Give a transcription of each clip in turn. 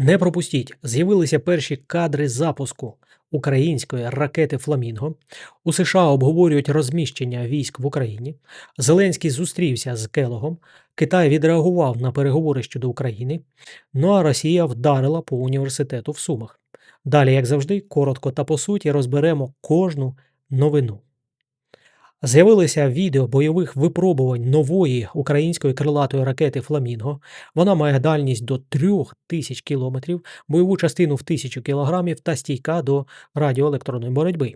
Не пропустіть, з'явилися перші кадри запуску української ракети Фламінго. У США обговорюють розміщення військ в Україні. Зеленський зустрівся з Келогом. Китай відреагував на переговори щодо України. Ну а Росія вдарила по університету в Сумах. Далі, як завжди, коротко та по суті розберемо кожну новину. З'явилися відео бойових випробувань нової української крилатої ракети Фламінго. Вона має дальність до 3000 кілометрів, бойову частину в 1000 кілограмів та стійка до радіоелектронної боротьби.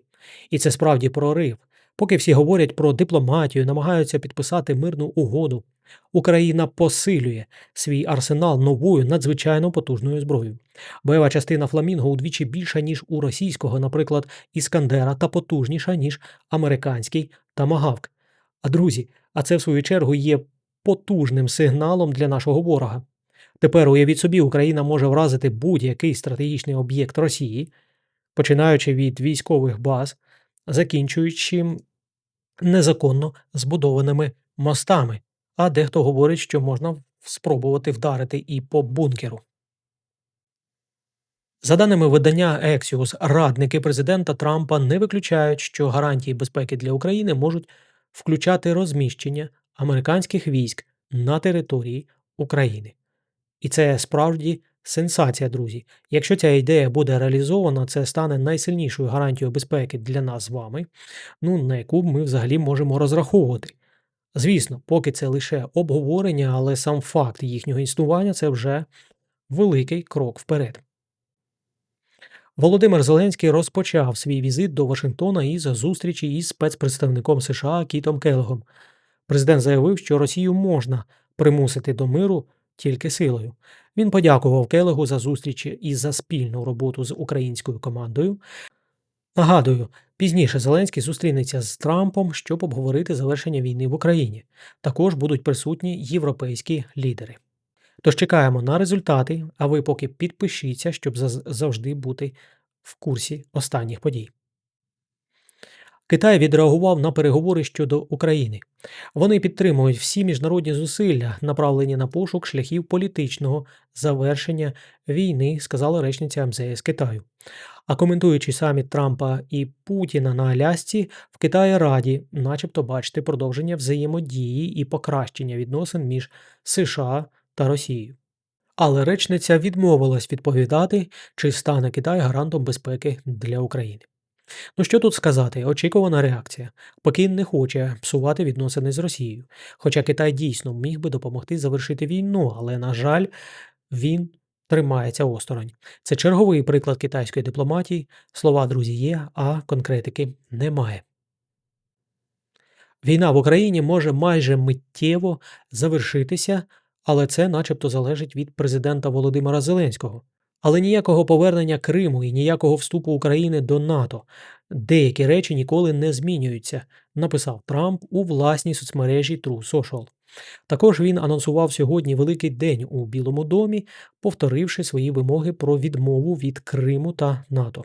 І це справді прорив. Поки всі говорять про дипломатію, намагаються підписати мирну угоду. Україна посилює свій арсенал новою надзвичайно потужною зброєю. Бойова частина Фламінго удвічі більша, ніж у російського, наприклад, Іскандера, та потужніша, ніж американський Тамагавк. А друзі, а це в свою чергу є потужним сигналом для нашого ворога. Тепер уявіть собі, Україна може вразити будь-який стратегічний об'єкт Росії, починаючи від військових баз, закінчуючи незаконно збудованими мостами. А дехто говорить, що можна спробувати вдарити і по бункеру. За даними видання Axios, радники президента Трампа не виключають, що гарантії безпеки для України можуть включати розміщення американських військ на території України. І це справді сенсація, друзі. Якщо ця ідея буде реалізована, це стане найсильнішою гарантією безпеки для нас з вами, ну на яку ми взагалі можемо розраховувати. Звісно, поки це лише обговорення, але сам факт їхнього існування це вже великий крок вперед. Володимир Зеленський розпочав свій візит до Вашингтона із зустрічі із спецпредставником США Кітом Келлогом. Президент заявив, що Росію можна примусити до миру тільки силою. Він подякував Келегу за зустрічі і за спільну роботу з українською командою. Нагадую, пізніше Зеленський зустрінеться з Трампом, щоб обговорити завершення війни в Україні. Також будуть присутні європейські лідери. Тож чекаємо на результати, а ви поки підпишіться, щоб завжди бути в курсі останніх подій. Китай відреагував на переговори щодо України. Вони підтримують всі міжнародні зусилля, направлені на пошук шляхів політичного завершення війни, сказала речниця МЗС Китаю. А коментуючи саміт Трампа і Путіна на Алясці, в Китаї раді, начебто, бачити продовження взаємодії і покращення відносин між США та Росією. Але речниця відмовилась відповідати, чи стане Китай гарантом безпеки для України. Ну що тут сказати, очікувана реакція. Пекін не хоче псувати відносини з Росією. Хоча Китай дійсно міг би допомогти завершити війну, але, на жаль, він тримається осторонь. Це черговий приклад китайської дипломатії. Слова друзі є, а конкретики немає. Війна в Україні може майже миттєво завершитися, але це начебто залежить від президента Володимира Зеленського. Але ніякого повернення Криму і ніякого вступу України до НАТО. Деякі речі ніколи не змінюються, написав Трамп у власній соцмережі True Social. Також він анонсував сьогодні великий день у Білому домі, повторивши свої вимоги про відмову від Криму та НАТО.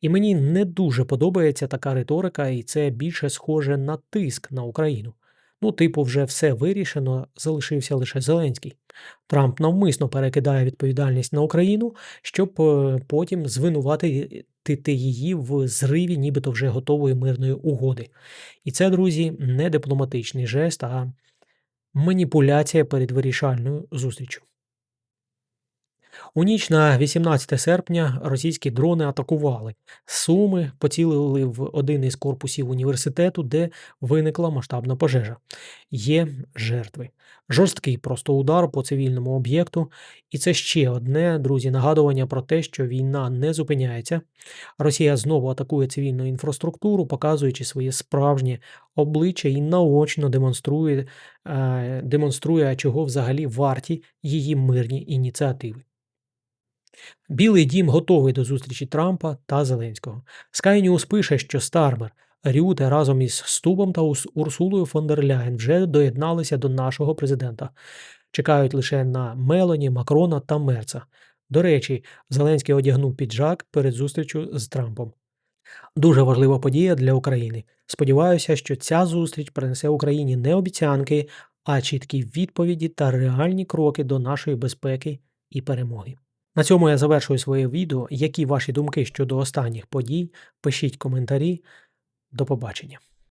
І мені не дуже подобається така риторика, і це більше схоже на тиск на Україну. Ну, типу, вже все вирішено, залишився лише Зеленський. Трамп навмисно перекидає відповідальність на Україну, щоб е, потім звинуватити її в зриві, нібито вже готової мирної угоди. І це, друзі, не дипломатичний жест, а маніпуляція перед вирішальною зустрічю. У ніч на 18 серпня російські дрони атакували Суми, поцілили в один із корпусів університету, де виникла масштабна пожежа. Є жертви. Жорсткий просто удар по цивільному об'єкту. І це ще одне, друзі, нагадування про те, що війна не зупиняється. Росія знову атакує цивільну інфраструктуру, показуючи своє справжнє обличчя і наочно демонструє, е, демонструє, чого взагалі варті її мирні ініціативи. Білий дім готовий до зустрічі Трампа та Зеленського. Sky News пише, що Стармер, Рюте разом із Стубом та Урсулою фон дер Ляєн вже доєдналися до нашого президента. Чекають лише на Мелоні, Макрона та Мерца. До речі, Зеленський одягнув піджак перед зустрічю з Трампом. Дуже важлива подія для України. Сподіваюся, що ця зустріч принесе Україні не обіцянки, а чіткі відповіді та реальні кроки до нашої безпеки і перемоги. На цьому я завершую своє відео. Які ваші думки щодо останніх подій? Пишіть коментарі. До побачення.